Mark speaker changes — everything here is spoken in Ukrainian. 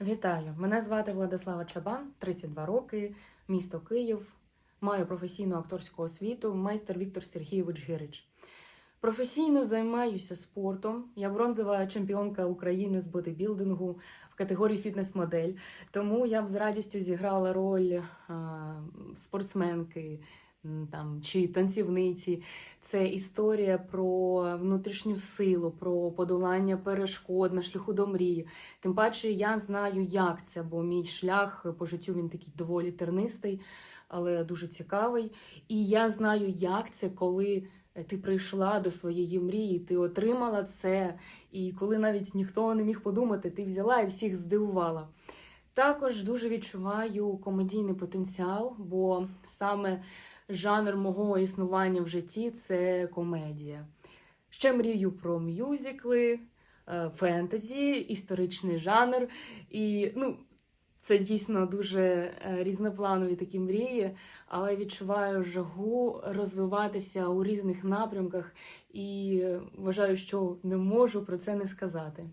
Speaker 1: Вітаю! Мене звати Владислава Чабан, 32 роки, місто Київ. Маю професійну акторську освіту, майстер Віктор Сергійович Гирич. Професійно займаюся спортом. Я бронзова чемпіонка України з бодибілдингу в категорії фітнес-модель. Тому я б з радістю зіграла роль а, спортсменки там, чи танцівниці. Це історія про внутрішню силу, про подолання перешкод на шляху до мрії. Тим паче я знаю, як це, бо мій шлях по життю він такий доволі тернистий, але дуже цікавий. І я знаю, як це, коли ти прийшла до своєї мрії, ти отримала це, і коли навіть ніхто не міг подумати, ти взяла і всіх здивувала. Також дуже відчуваю комедійний потенціал, бо саме жанр мого існування в житті це комедія. Ще мрію про мюзикли, е, фентезі, історичний жанр. І ну, це дійсно дуже е, різнопланові такі мрії, але відчуваю жагу розвиватися у різних напрямках і е, вважаю, що не можу про це не сказати.